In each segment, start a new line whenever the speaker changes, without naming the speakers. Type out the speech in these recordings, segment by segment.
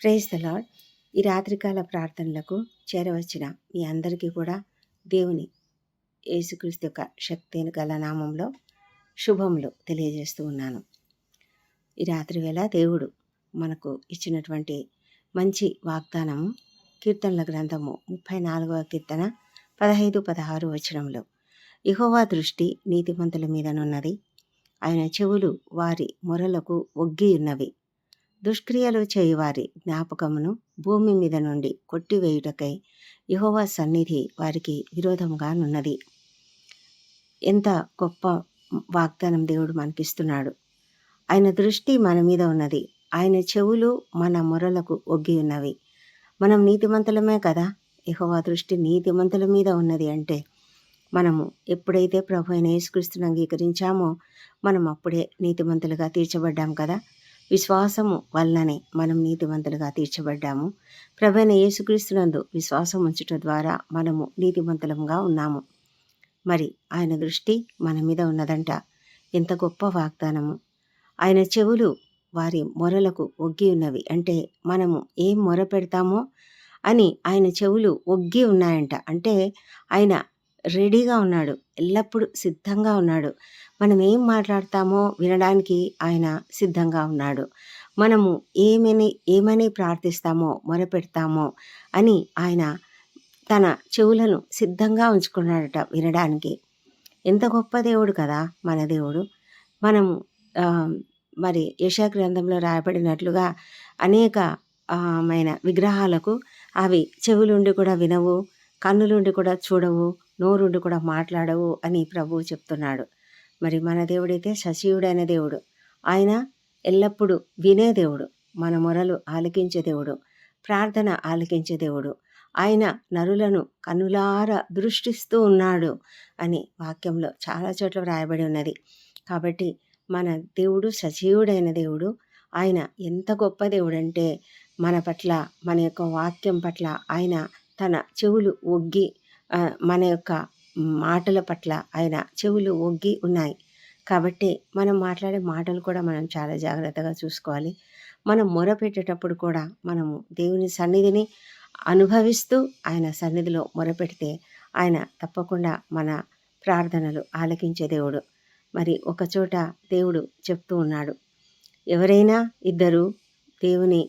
Praise the lord ఈ రాత్రికాల ప్రార్థనలకు చేరవచ్చిన మీ అందరికీ కూడా దేవుని యేసుక్రీస్తు యొక్క శక్తి గల నామంలో శుభములు తెలియజేస్తూ ఉన్నాను. ఈ రాత్రి వేళ దేవుడు మనకు ఇచ్చినటువంటి మంచి వాగ్దానము కీర్తనల గ్రంథము ముప్పై నాలుగవ కీర్తన పదహైదు పదహారు వచనంలో ఇహోవా దృష్టి నీతిమంతుల మీదనున్నది. ఆయన చెవులు వారి మొరలకు ఒగ్గి ఉన్నవి. దుష్క్రియలు చేయువారి జ్ఞాపకమును భూమి మీద నుండి కొట్టివేయుటకై యహోవా సన్నిధి వారికి విరోధముగా నున్నది. ఎంత గొప్ప వాగ్దానం దేవుడు మనకిస్తున్నాడు. ఆయన దృష్టి మన మీద ఉన్నది. ఆయన చెవులు మన మొరలకు ఒగ్గి ఉన్నవి. మనం నీతిమంతులమే కదా? యహోవా దృష్టి నీతిమంతుల మీద ఉన్నది అంటే మనము ఎప్పుడైతే ప్రభు అయిన యేసుక్రీస్తుని అంగీకరించామో మనం అప్పుడే నీతిమంతులుగా తీర్చబడ్డాం కదా? విశ్వాసము వల్లనే మనం నీతిమంతులుగా తీర్చబడ్డాము. ప్రభైన యేసుక్రీస్తునందు విశ్వాసం ఉంచటం ద్వారా మనము నీతిమంతులంగా ఉన్నాము. మరి ఆయన దృష్టి మన మీద ఉన్నదంట. ఎంత గొప్ప వాగ్దానము. ఆయన చెవులు వారి మొరలకు ఒగ్గి ఉన్నవి. అంటే మనము ఏం మొర పెడతామో అని ఆయన చెవులు ఒగ్గి ఉన్నాయంట. అంటే ఆయన రెడీగా ఉన్నాడు. ఎల్లప్పుడూ సిద్ధంగా ఉన్నాడు. మనం ఏం మాట్లాడతామో వినడానికి ఆయన సిద్ధంగా ఉన్నాడు. మనము ఏమని ఏమని ప్రార్థిస్తామో మొరపెడతామో అని ఆయన తన చెవులను సిద్ధంగా ఉంచుకున్నాడట వినడానికి. ఎంత గొప్ప దేవుడు కదా మన దేవుడు. మనము మరి యశా గ్రంథంలో రాయబడినట్లుగా అనేక మైన విగ్రహాలకు అవి చెవులుండి కూడా వినవు కన్నులుండి కూడా చూడవు నోరుండి కూడా మాట్లాడవు అని ప్రభువు చెప్తున్నాడు. మరి మన దేవుడైతే సశీవుడైన దేవుడు. ఆయన ఎల్లప్పుడూ వినే దేవుడు. మన మొరలు ఆలకించే దేవుడు. ప్రార్థన ఆలకించే దేవుడు. ఆయన నరులను కనులార దృష్టిస్తూ ఉన్నాడు అని వాక్యంలో చాలా చోట్ల వ్రాయబడి ఉన్నది. కాబట్టి మన దేవుడు సజీవుడైన దేవుడు ఆయన ఎంత గొప్ప దేవుడు అంటే మన పట్ల మన యొక్క వాక్యం పట్ల ఆయన తన చెవులు ఒగ్గి మన యొక్క మాటల పట్ల ఆయన చెవులు ఒగ్గి ఉన్నాయి. కాబట్టి మనం మాట్లాడే మాటలు కూడా మనం చాలా జాగ్రత్తగా చూసుకోవాలి. మనం మొరపెట్టేటప్పుడు కూడా మనము దేవుని సన్నిధిని అనుభవిస్తూ ఆయన సన్నిధిలో మొరపెడితే ఆయన తప్పకుండా మన ప్రార్థనలు ఆలకించే దేవుడు. మరి ఒకచోట దేవుడు చెప్తూ ఉన్నాడు. ఎవరైనా ఇద్దరు దేవుని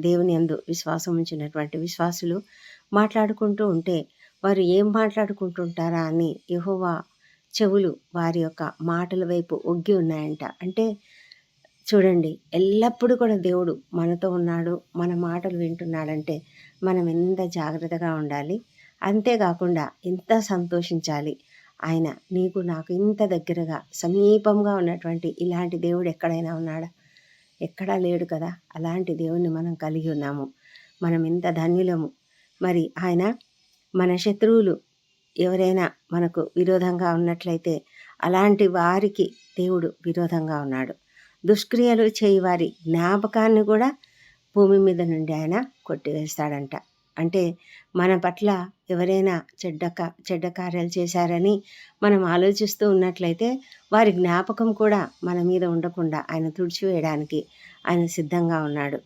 దేవుని అందు విశ్వాసం ఉంచినటువంటి విశ్వాసులు మాట్లాడుకుంటూ ఉంటే వారు ఏం మాట్లాడుకుంటుంటారా అని యహోవా చెవులు వారి యొక్క మాటల వైపు ఒగ్గి ఉన్నాయంట. అంటే చూడండి ఎల్లప్పుడూ కూడా దేవుడు మనతో ఉన్నాడు మన మాటలు వింటున్నాడంటే మనం ఎంత జాగ్రత్తగా ఉండాలి? అంతేకాకుండా ఎంత సంతోషించాలి? ఆయన నీకు నాకు ఇంత దగ్గరగా సమీపంగా ఉన్నటువంటి ఇలాంటి దేవుడు ఎక్కడైనా ఉన్నాడా? ఎక్కడా లేడు కదా. అలాంటి దేవుణ్ణి మనం కలిగి ఉన్నాము. మనం ఎంత ధన్యులము. మరి ఆయన మన శత్రువులు ఎవరైనా మనకు విరోధంగా ఉన్నట్లయితే అలాంటి వారికి దేవుడు విరోధంగా ఉన్నాడు. దుష్క్రియలు చేయి వారి జ్ఞాపకాన్ని కూడా భూమి మీద నుండి ఆయన కొట్టివేస్తాడంట. అంటే మన పట్ల ఎవరైనా చెడ్డ చెడ్డ కార్యాలు చేశారని మనం ఆలోచిస్తూ ఉన్నట్లయితే వారి జ్ఞాపకం కూడా మన మీద ఉండకుండా ఆయన తుడిచివేయడానికి ఆయన సిద్ధంగా ఉన్నాడు.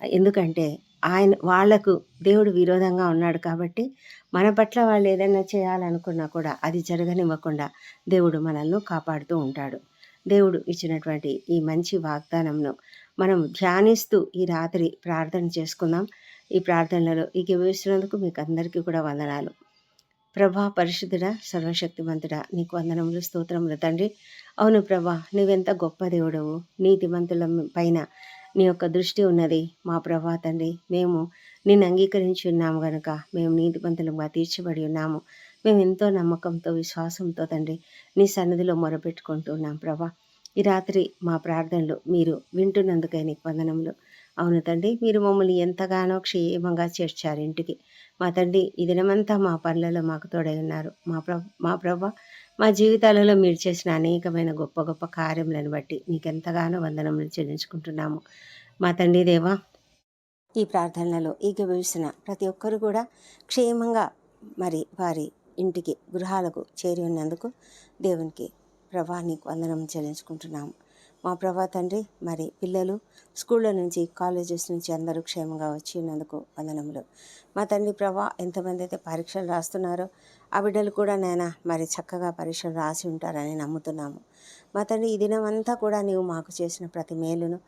ఎందుకంటే ఆయన వాళ్ళకు దేవుడు విరోధంగా ఉన్నాడు కాబట్టి మన పట్ల వాళ్ళు ఏదైనా చేయాలనుకున్నా కూడా అది జరగనివ్వకుండా దేవుడు మనల్ని కాపాడుతూ ఉంటాడు. దేవుడు ఇచ్చినటువంటి ఈ మంచి వాగ్దానంను మనం ధ్యానిస్తూ ఈ రాత్రి ప్రార్థన చేసుకుందాం. ఈ ప్రార్థనలలో ఈ వేస్తున్నందుకు మీకు అందరికీ కూడా వందనాలు. ప్రభా పరిశుద్ధుడ సర్వశక్తిమంతుడ నీకు వందనములు స్తోత్రములు తండ్రి. అవును ప్రభా నువ్వెంత గొప్ప దేవుడవు. నీతిమంతుల పైన నీ యొక్క దృష్టి ఉన్నది. మా ప్రభా తండ్రి మేము నిన్ను అంగీకరించి ఉన్నాము గనుక మేము నీతిపంతులుగా తీర్చబడి ఉన్నాము. మేము ఎంతో నమ్మకంతో విశ్వాసంతో తండ్రి నీ సన్నిధిలో మొరపెట్టుకుంటున్నాం ప్రభా. ఈ రాత్రి మా ప్రార్థనలు మీరు వింటున్నందుకై నీకు వందనములు. అవును తండ్రి మీరు మమ్మల్ని ఎంతగానో క్షేమంగా చేర్చారు ఇంటికి. మా తండ్రి ఈ దినమంతా మా పనులలో మాకు తోడై ఉన్నారు. మా ప్ర మా ప్రభ మా జీవితాలలో మీరు చేసిన అనేకమైన గొప్ప గొప్ప కార్యములను బట్టి నీకెంతగానో వందనములు చెల్లించుకుంటున్నాము. మా తండ్రి దేవా ఈ ప్రార్థనలలో ఈగవేసిన ప్రతి ఒక్కరు కూడా క్షేమంగా మరి వారి ఇంటికి గృహాలకు చేరి ఉన్నందుకు దేవునికి ప్రభా నీకు వందనం చెల్లించుకుంటున్నాము. మా ప్రభా తండ్రి మరి పిల్లలు స్కూళ్ళ నుంచి కాలేజెస్ నుంచి అందరూ క్షేమంగా వచ్చినందుకు వందనములు. మా తండ్రి ప్రభా ఎంతమంది అయితే పరీక్షలు రాస్తున్నారో ఆ బిడ్డలు కూడా నాయన మరి చక్కగా పరీక్షలు రాసి ఉంటారని నమ్ముతున్నాము. మా తండ్రి ఈ దినం అంతా కూడా నీవు మాకు చేసిన ప్రతి మేలును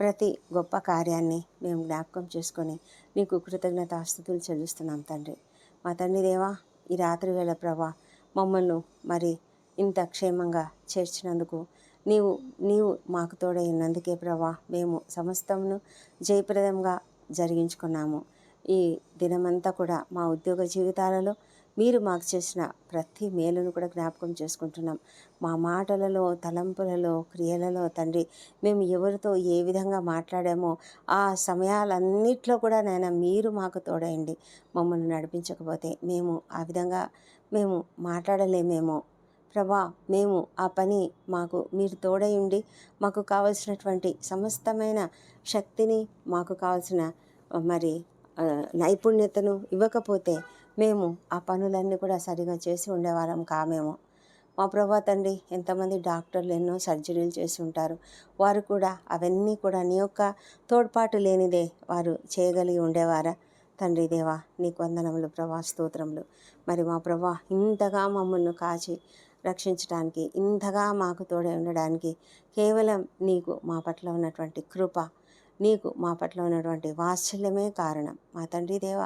ప్రతి గొప్ప కార్యాన్ని మేము జ్ఞాపకం చేసుకొని నీకు కృతజ్ఞతాస్థుతులు చెల్లిస్తున్నాం తండ్రి. మా తండ్రి దేవా ఈ రాత్రి వేళ ప్రభా మమ్మల్ని మరి ఇంత క్షేమంగా చేర్చినందుకు నీవు నీవు మాకు తోడైనందుకే ప్రభా మేము సమస్తమును జయప్రదంగా జరిగించుకున్నాము. ఈ దినమంతా కూడా మా ఉద్యోగ జీవితాలలో మీరు మాకు చేసిన ప్రతి మేలును కూడా జ్ఞాపకం చేసుకుంటున్నాం. మా మాటలలో తలంపులలో క్రియలలో తండ్రి మేము ఎవరితో ఏ విధంగా మాట్లాడామో ఆ సమయాలన్నిట్లో కూడా నాయన మీరు మాకు తోడయండి మమ్మల్ని నడిపించకపోతే మేము ఆ విధంగా మేము మాట్లాడలేమేమో ప్రభా మేము ఆ పని మాకు మీరు తోడై ఉండి మాకు కావలసినటువంటి సమస్తమైన శక్తిని మాకు కావలసిన మరి నైపుణ్యతను ఇవ్వకపోతే మేము ఆ పనులన్నీ కూడా సరిగా చేసి ఉండేవారం కామేమో మా ప్రభా తండ్రి ఎంతమంది డాక్టర్లు ఎన్నో సర్జరీలు చేసి ఉంటారు. వారు కూడా అవన్నీ కూడా నీ యొక్క తోడ్పాటు లేనిదే వారు చేయగలిగి ఉండేవారా? తండ్రి దేవా నీకు వందనములు ప్రభా స్తోత్రములు. మరి మా ప్రభా ఇంతగా మమ్మల్ని కాచి రక్షించడానికి ఇంతగా మాకు తోడే ఉండడానికి కేవలం నీకు మా పట్ల ఉన్నటువంటి కృప నీకు మా పట్ల ఉన్నటువంటి వాత్సల్యమే కారణం. మా తండ్రి దేవ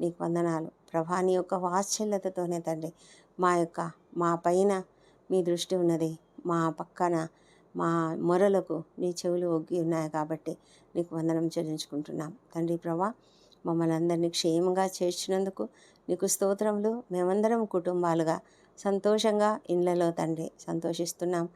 నీకు వందనాలు. ప్రభా నీ యొక్క వాత్సల్యతతోనే తండ్రి మా యొక్క మా పైన మీ దృష్టి ఉన్నది. మా పక్కన మా మొరలకు నీ చెవులు ఒగ్గి ఉన్నాయి కాబట్టి నీకు వందనం చెల్లించుకుంటున్నాం. తండ్రి ప్రభా మమ్మల్ని అందరినీ క్షేమంగా చేర్చినందుకు నీకు స్తోత్రములు. మేమందరం కుటుంబాలుగా సంతోషంగా ఇళ్ళలో తండ్రి సంతోషిస్తున్నాం.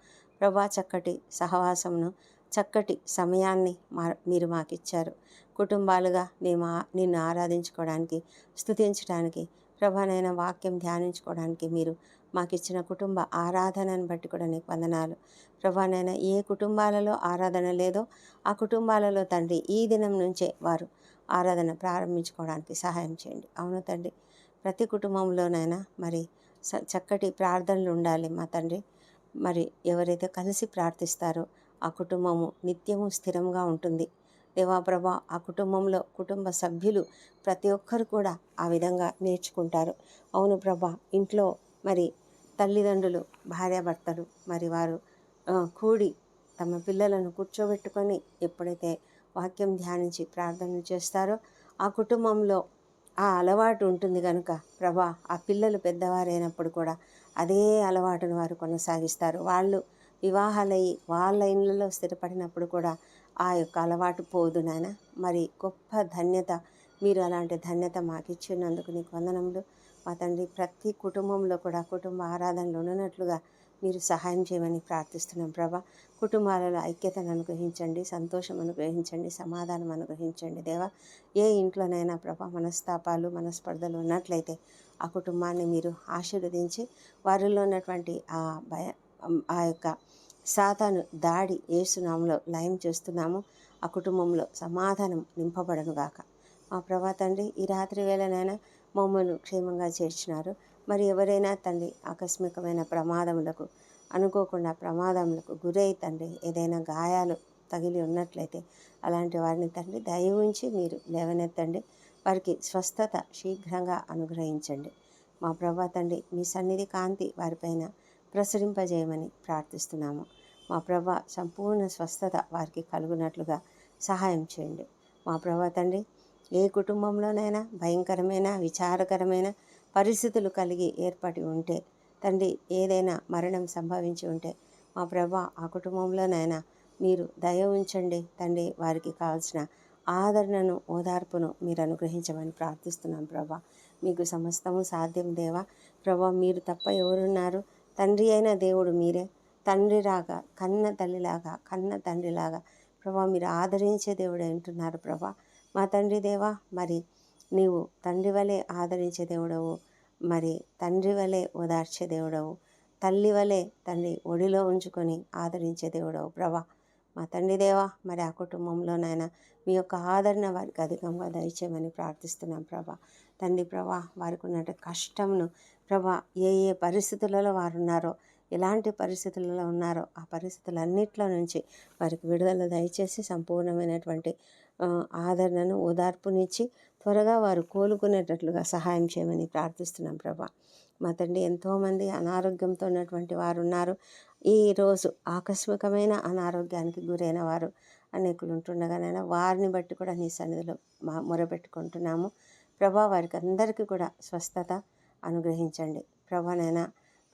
ప్రభా చక్కటి సహవాసమును చక్కటి సమయాన్ని మా మీరు మాకిచ్చారు. కుటుంబాలుగా మేము నిన్ను ఆరాధించుకోవడానికి స్తుతించడానికి ప్రభానైన వాక్యం ధ్యానించుకోవడానికి మీరు మాకిచ్చిన కుటుంబ ఆరాధనను బట్టి కూడా నీకు వందనాలు. ప్రభానైనా ఏ కుటుంబాలలో ఆరాధన లేదో ఆ కుటుంబాలలో తండ్రి ఈ దినం నుంచే వారు ఆరాధన ప్రారంభించుకోవడానికి సహాయం చేయండి. అవును తండ్రి ప్రతి కుటుంబంలోనైనా మరి చక్కటి ప్రార్థనలు ఉండాలి మా తండ్రి. మరి ఎవరైతే కలిసి ప్రార్థిస్తారో ఆ కుటుంబము నిత్యము స్థిరంగా ఉంటుంది. దేవాప్రభ ఆ కుటుంబంలో కుటుంబ సభ్యులు ప్రతి ఒక్కరు కూడా ఆ విధంగా నేర్చుకుంటారు. అవును ప్రభా ఇంట్లో మరి తల్లిదండ్రులు భార్యాభర్తలు మరి వారు కూడి తమ పిల్లలను కూర్చోబెట్టుకొని ఎప్పుడైతే వాక్యం ధ్యానించి ప్రార్థన చేస్తారో ఆ కుటుంబంలో ఆ అలవాటు ఉంటుంది కనుక ప్రభా ఆ పిల్లలు పెద్దవారైనప్పుడు కూడా అదే అలవాటును వారు కొనసాగిస్తారు. వాళ్ళు వివాహాలయ్యి వాళ్ళ ఇళ్ళలో స్థిరపడినప్పుడు కూడా ఆ యొక్క అలవాటు పోదు నాయన. మరి గొప్ప ధన్యత మీరు అలాంటి ధన్యత మాకు ఇచ్చినందుకు నీకు వందనములు. మా తండ్రి ప్రతి కుటుంబంలో కూడా కుటుంబ ఆరాధనలు ఉన్నట్లుగా మీరు సహాయం చేయమని ప్రార్థిస్తున్నాం ప్రభా. కుటుంబాలలో ఐక్యతను అనుగ్రహించండి సంతోషం అనుగ్రహించండి సమాధానం అనుగ్రహించండి దేవా. ఏ ఇంట్లోనైనా ప్రభా మనస్తాపాలు మనస్పర్ధలు ఉన్నట్లయితే ఆ కుటుంబాన్ని మీరు ఆశీర్వదించి వారిలో ఉన్నటువంటి ఆ భయ ఆ యొక్క సాతాను దాడి ఏసునామంలో లయం చేస్తున్నాము. ఆ కుటుంబంలో సమాధానం నింపబడనుగాక. మా ప్రభా తండ్రి ఈ రాత్రి వేళనైనా మమ్మల్ని క్షేమంగా చేర్చినారు. మరి ఎవరైనా తండ్రి ఆకస్మికమైన ప్రమాదములకు అనుకోకుండా ప్రమాదములకు గురై తండ్రి ఏదైనా గాయాలు తగిలి ఉన్నట్లయితే అలాంటి వారిని తండ్రి దయ ఉంచి మీరు లేవనెత్తండి. వారికి స్వస్థత శీఘ్రంగా అనుగ్రహించండి. మా ప్రభా తండ్రి మీ సన్నిధి కాంతి వారిపైన ప్రసరింపజేయమని ప్రార్థిస్తున్నాము. మా ప్రభా సంపూర్ణ స్వస్థత వారికి కలుగునట్లుగా సహాయం చేయండి. మా ప్రభా తండ్రి ఏ కుటుంబంలోనైనా భయంకరమైన విచారకరమైన పరిస్థితులు కలిగి ఏర్పడి ఉంటే తండ్రి ఏదైనా మరణం సంభవించి ఉంటే మా ప్రభా ఆ కుటుంబంలోనైనా మీరు దయ ఉంచండి తండ్రి. వారికి కావాల్సిన ఆదరణను ఓదార్పును మీరు అనుగ్రహించమని ప్రార్థిస్తున్నాం ప్రభా. మీకు సమస్తము సాధ్యం దేవా. ప్రభా మీరు తప్ప ఎవరున్నారు? తండ్రి అయిన దేవుడు మీరే. తండ్రి రాగా కన్న తల్లిలాగా కన్న తండ్రిలాగా ప్రభా మీరు ఆదరించే దేవుడు అంటున్నారు ప్రభా. మా తండ్రి దేవా మరి నీవు తండ్రి వలె ఆదరించే దేవుడవు. మరి తండ్రి వలె ఓదార్చే దేవుడవు. తల్లి వలె తండ్రి ఒడిలో ఉంచుకొని ఆదరించే దేవుడవు. ప్రభా మా తండ్రి దేవా మరి ఆ కుటుంబంలోనైనా మీ యొక్క ఆదరణ వారికి అధికంగా దయచేయమని ప్రార్థిస్తున్నాం ప్రభా. తండ్రి ప్రభా వారికి ఉన్న కష్టంను ప్రభా ఏ ఏ పరిస్థితులలో వారు ఉన్నారో ఎలాంటి పరిస్థితులలో ఉన్నారో ఆ పరిస్థితులన్నిట్లో నుంచి వారికి విడుదల దయచేసి సంపూర్ణమైనటువంటి ఆదరణను ఓదార్పునిచ్చి త్వరగా వారు కోలుకునేటట్లుగా సహాయం చేయమని ప్రార్థిస్తున్నాం ప్రభా. మా తండ్రి ఎంతోమంది అనారోగ్యంతో ఉన్నటువంటి వారు ఉన్నారు ఈరోజు ఆకస్మికమైన అనారోగ్యానికి గురైన వారు అనేకులు ఉంటుండగానైనా వారిని బట్టి కూడా నీ సన్నిధిలో మా మొరపెట్టుకుంటున్నాము. ప్రభా వారికి అందరికీ కూడా స్వస్థత అనుగ్రహించండి. ప్రభానైనా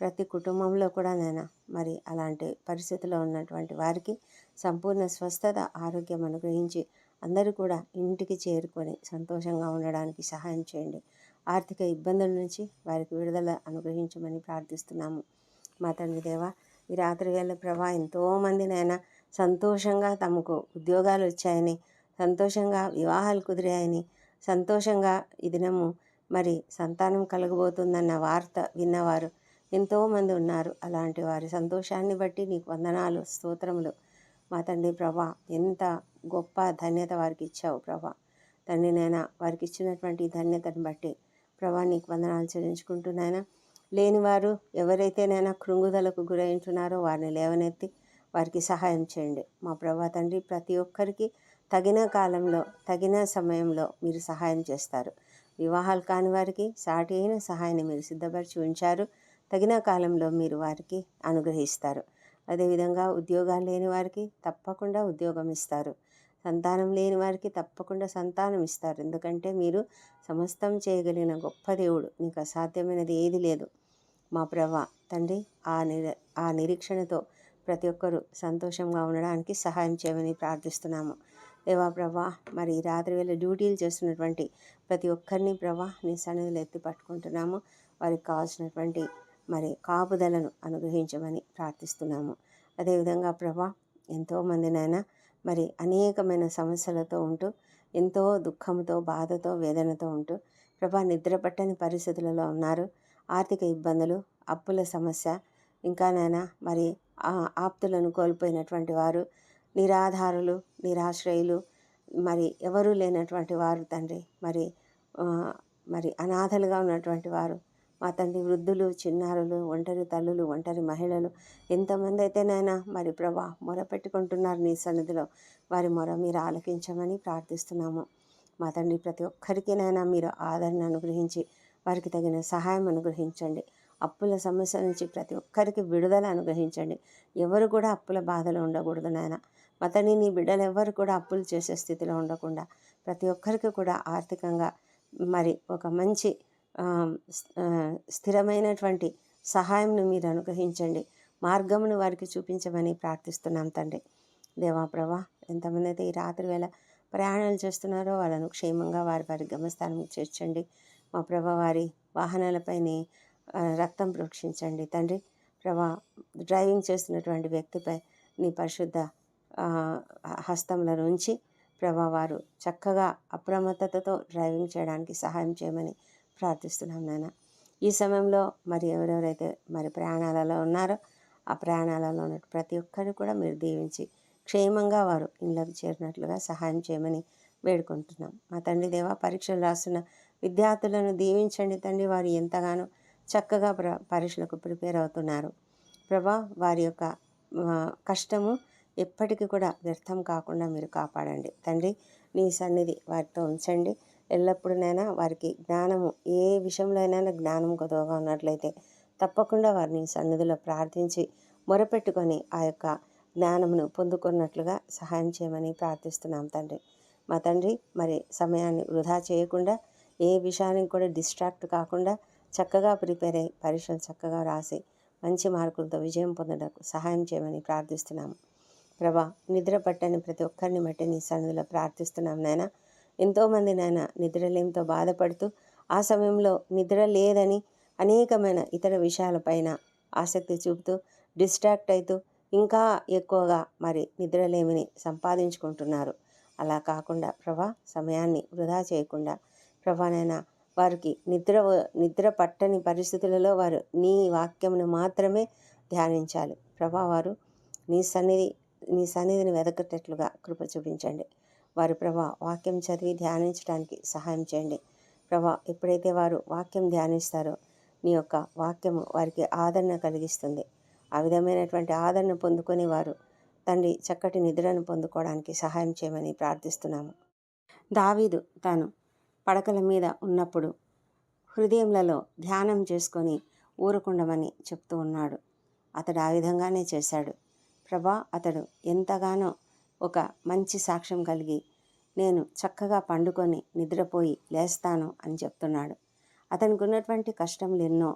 ప్రతి కుటుంబంలో కూడా నైనా మరి అలాంటి పరిస్థితిలో ఉన్నటువంటి వారికి సంపూర్ణ స్వస్థత ఆరోగ్యం అనుగ్రహించి అందరూ కూడా ఇంటికి చేరుకొని సంతోషంగా ఉండడానికి సహాయం చేయండి. ఆర్థిక ఇబ్బందుల నుంచి వారికి విడుదల అనుగ్రహించమని ప్రార్థిస్తున్నాము. మా తండ్రి దేవ ఈ రాత్రి వేళ ప్రభా ఎంతోమందినైనా సంతోషంగా తమకు ఉద్యోగాలు వచ్చాయని సంతోషంగా వివాహాలు కుదిరాయని సంతోషంగా ఈ దినము మరి సంతానం కలగబోతుందన్న వార్త విన్నవారు ఎంతోమంది ఉన్నారు. అలాంటి వారి సంతోషాన్ని బట్టి నీకు వందనాలు స్తోత్రములు మా తండ్రి ప్రభా ఎంత గొప్ప ధన్యత వారికి ఇచ్చావు ప్రభా. తండ్రి నాయన వారికి ఇచ్చినటువంటి ధన్యతను బట్టి ప్రభా నీకు వందనాలు చెల్లించుకుంటున్నాయినా లేనివారు ఎవరైతే నైనా కృంగుదలకు గురైంటున్నారో వారిని లేవనెత్తి వారికి సహాయం చేయండి. మా ప్రభా తండ్రి ప్రతి ఒక్కరికి తగిన కాలంలో తగిన సమయంలో మీరు సహాయం చేస్తారు. వివాహాలు కాని వారికి సాటి అయిన సహాయాన్ని మీరు సిద్ధపరిచి ఉంచారు. తగిన కాలంలో మీరు వారికి అనుగ్రహిస్తారు. అదేవిధంగా ఉద్యోగాలు లేని వారికి తప్పకుండా ఉద్యోగం ఇస్తారు. సంతానం లేని వారికి తప్పకుండా సంతానం ఇస్తారు. ఎందుకంటే మీరు సమస్తం చేయగలిగిన గొప్ప దేవుడు. నీకు అసాధ్యమైనది ఏది లేదు. మా ప్రభా తండ్రి ఆ నిర ఆ నిరీక్షణతో ప్రతి ఒక్కరూ సంతోషంగా ఉండడానికి సహాయం చేయమని ప్రార్థిస్తున్నాము. దేవా ప్రభా మరి ఈ రాత్రి వేళ డ్యూటీలు చేస్తున్నటువంటి ప్రతి ఒక్కరిని ప్రభా నీ సన్నిధిలో ఎత్తి పట్టుకుంటున్నాము. వారికి కావాల్సినటువంటి మరి కాపుదలను అనుగ్రహించమని ప్రార్థిస్తున్నాము. అదేవిధంగా ప్రభా ఎంతోమందినైనా మరి అనేకమైన సమస్యలతో ఉంటూ ఎంతో దుఃఖంతో బాధతో వేదనతో ఉంటూ ప్రభా నిద్ర పట్టని పరిస్థితులలో ఉన్నారు. ఆర్థిక ఇబ్బందులు అప్పుల సమస్య ఇంకానైనా మరి ఆ ఆప్తులను కోల్పోయినటువంటి వారు నిరాధారులు నిరాశ్రయులు మరి ఎవరూ లేనటువంటి వారు తండ్రి. మరి మరి అనాథలుగా ఉన్నటువంటి వారు మా తండ్రి వృద్ధులు చిన్నారులు ఒంటరి తల్లులు ఒంటరి మహిళలు ఎంతమంది అయితేనైనా మరి ప్రభా మొర పెట్టుకుంటున్నారు నీ సన్నిధిలో వారి మొర మీరు ఆలకించమని ప్రార్థిస్తున్నాము. మా తండ్రి ప్రతి ఒక్కరికినైనా మీరు ఆదరణ అనుగ్రహించి వారికి తగిన సహాయం అనుగ్రహించండి. అప్పుల సమస్య నుంచి ప్రతి ఒక్కరికి విడుదల అనుగ్రహించండి. ఎవరు కూడా అప్పుల బాధలో ఉండకూడదు నాయన. మా తండ్రి నీ బిడ్డలు ఎవరు కూడా అప్పులు చేసే స్థితిలో ఉండకుండా ప్రతి ఒక్కరికి కూడా ఆర్థికంగా మరి ఒక మంచి స్థిరమైనటువంటి సహాయంను మీరు అనుగ్రహించండి. మార్గమును వారికి చూపించమని ప్రార్థిస్తున్నాం తండ్రి. దేవా ప్రభా ఎంతమంది అయితే ఈ రాత్రి వేళ ప్రయాణాలు చేస్తున్నారో వాళ్ళను క్షేమంగా వారి వారి గమ్యస్థానం చేర్చండి. మా ప్రభా వారి వాహనాలపైని రక్తం ప్రోక్షించండి తండ్రి. ప్రభా డ్రైవింగ్ చేస్తున్నటువంటి వ్యక్తిపై నీ పరిశుద్ధ హస్తములను హస్తంలో నుంచి ప్రభా వారు చక్కగా అప్రమత్తతతో డ్రైవింగ్ చేయడానికి సహాయం చేయమని ప్రార్థిస్తున్నాం నాన్న ఈ సమయంలో మరి ఎవరెవరైతే మరి ప్రయాణాలలో ఉన్నారో ఆ ప్రయాణాలలో ఉన్న ప్రతి ఒక్కరిని కూడా మీరు దీవించి క్షేమంగా వారు ఇళ్ళకు చేరినట్లుగా సహాయం చేయమని వేడుకుంటున్నాం. మా తండ్రి దేవ పరీక్షలు రాస్తున్న విద్యార్థులను దీవించండి తండ్రి. వారు ఎంతగానో చక్కగా ప్ర పరీక్షలకు ప్రిపేర్ అవుతున్నారు. ప్రభా వారి యొక్క కష్టము ఎప్పటికీ కూడా వ్యర్థం కాకుండా మీరు కాపాడండి. తండ్రి నీ సన్నిధి వారితో ఉంచండి. ఎల్లప్పుడూనైనా వారికి జ్ఞానము ఏ విషయంలో అయినా జ్ఞానం కొద్దుగా ఉన్నట్లయితే తప్పకుండా వారిని సన్నిధిలో ప్రార్థించి మొరపెట్టుకొని ఆ యొక్క జ్ఞానమును పొందుకున్నట్లుగా సహాయం చేయమని ప్రార్థిస్తున్నాం తండ్రి. మా తండ్రి మరి సమయాన్ని వృధా చేయకుండా ఏ విషయానికి కూడా డిస్ట్రాక్ట్ కాకుండా చక్కగా ప్రిపేర్ అయ్యి పరీక్షలు చక్కగా రాసి మంచి మార్కులతో విజయం పొందడానికి సహాయం చేయమని ప్రార్థిస్తున్నాము. ప్రభా నిద్ర పట్టని ప్రతి ఒక్కరిని బట్టి నీ సన్నిధిలో ప్రార్థిస్తున్నాం నాయన. ఎంతోమంది నాయన నిద్రలేమితో బాధపడుతూ ఆ సమయంలో నిద్ర లేదని అనేకమైన ఇతర విషయాలపైన ఆసక్తి చూపుతూ డిస్ట్రాక్ట్ అవుతూ ఇంకా ఎక్కువగా మరి నిద్రలేమిని సంపాదించుకుంటున్నారు. అలా కాకుండా ప్రభా సమయాన్ని వృధా చేయకుండా ప్రభానైనా వారికి నిద్ర నిద్ర పట్టని పరిస్థితులలో వారు నీ వాక్యంను మాత్రమే ధ్యానించాలి. ప్రభా వారు నీ సన్నిధి నీ సన్నిధిని వెదకటట్లుగా కృప చూపించండి. వారి ప్రభా వాక్యం చదివి ధ్యానించడానికి సహాయం చేయండి. ప్రభా ఎప్పుడైతే వారు వాక్యం ధ్యానిస్తారో నీ యొక్క వాక్యము వారికి ఆదరణ కలిగిస్తుంది. ఆ విధమైనటువంటి ఆదరణ పొందుకొని వారు తండ్రి చక్కటి నిద్రను పొందుకోవడానికి సహాయం చేయమని ప్రార్థిస్తున్నాము. దావీదు తాను పడకల మీద ఉన్నప్పుడు హృదయంలలో ధ్యానం చేసుకొని ఊరుకుండమని చెప్తూ ఉన్నాడు. అతడు ఆ విధంగానే చేశాడు. ప్రభా అతడు ఎంతగానో ఒక మంచి సాక్ష్యం కలిగి నేను చక్కగా పండుకొని నిద్రపోయి లేస్తాను అని చెప్తున్నాడు. అతనికి ఉన్నటువంటి కష్టములు ఎన్నో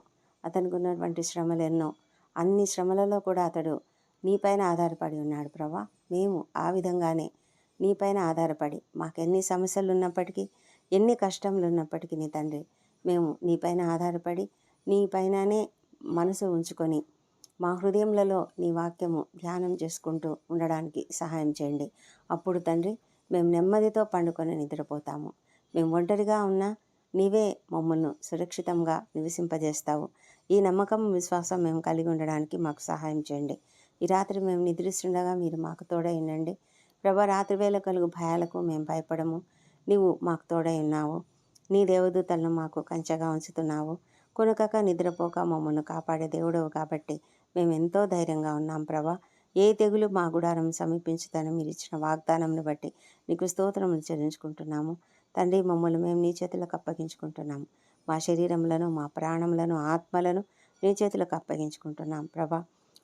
అతనికి ఉన్నటువంటి శ్రమలు ఎన్నో అన్ని శ్రమలలో కూడా అతడు నీపైన ఆధారపడి ఉన్నాడు ప్రభా. మేము ఆ విధంగానే నీపైన ఆధారపడి మాకు ఎన్ని సమస్యలు ఉన్నప్పటికీ ఎన్ని కష్టములు ఉన్నప్పటికీ నీ తండ్రి మేము నీపైన ఆధారపడి నీపైననే మనసు ఉంచుకొని మా హృదయంలో నీ వాక్యము ధ్యానం చేసుకుంటూ ఉండడానికి సహాయం చేయండి. అప్పుడు తండ్రి మేము నెమ్మదితో పండుకొని నిద్రపోతాము. మేము ఒంటరిగా ఉన్నా నీవే మమ్మల్ని సురక్షితంగా నివసింపజేస్తావు. ఈ నమ్మకం విశ్వాసం మేము కలిగి ఉండడానికి మాకు సహాయం చేయండి. ఈ రాత్రి మేము నిద్రిస్తుండగా మీరు మాకు తోడై ఉండండి. ప్రభా రాత్రి వేళ కలుగు భయాలకు మేము భయపడము. నీవు మాకు తోడై ఉన్నావు. నీ దేవదూతలను మాకు కంచగా ఉంచుతున్నావు. కొనుకక నిద్రపోక మమ్మల్ని కాపాడే దేవుడవు కాబట్టి మేము ఎంతో ధైర్యంగా ఉన్నాం ప్రభా. ఏ తెగులు మా గుడారం సమీపించుతానో మీరు ఇచ్చిన వాగ్దానంను బట్టి నీకు స్తోత్రములు చెల్లించుకుంటున్నాము. తండ్రి మమ్మల్ని మేము నీ చేతులకు అప్పగించుకుంటున్నాము. మా శరీరములను మా ప్రాణములను ఆత్మలను నీ చేతులకు అప్పగించుకుంటున్నాం ప్రభా.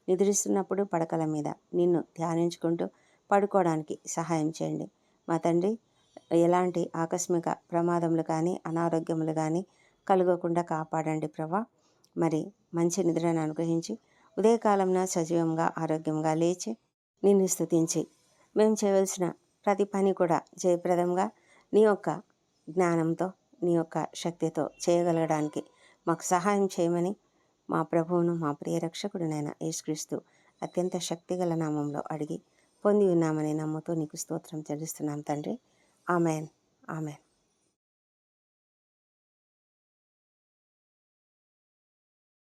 నిద్రిస్తున్నప్పుడు పడకల మీద నిన్ను ధ్యానించుకుంటూ పడుకోవడానికి సహాయం చేయండి. మా తండ్రి ఎలాంటి ఆకస్మిక ప్రమాదములు కానీ అనారోగ్యములు కానీ కలగకుండా కాపాడండి ప్రభా. మరి మంచి నిద్రను అనుగ్రహించి ఉదయకాలంన సజీవంగా ఆరోగ్యంగా లేచి నిన్ను స్థుతించి మేము చేయవలసిన ప్రతి పని కూడా జయప్రదంగా నీ యొక్క జ్ఞానంతో నీ యొక్క శక్తితో చేయగలగడానికి మాకు సహాయం చేయమని మా ప్రభువును మా ప్రియ రక్షకుడునైన యేసుక్రీస్తు అత్యంత శక్తిగల నామంలో అడిగి పొంది ఉన్నామని నమ్ముతూ నీకు స్తోత్రం చెల్లిస్తున్నాం తండ్రి. ఆమెన్. ఆమెన్.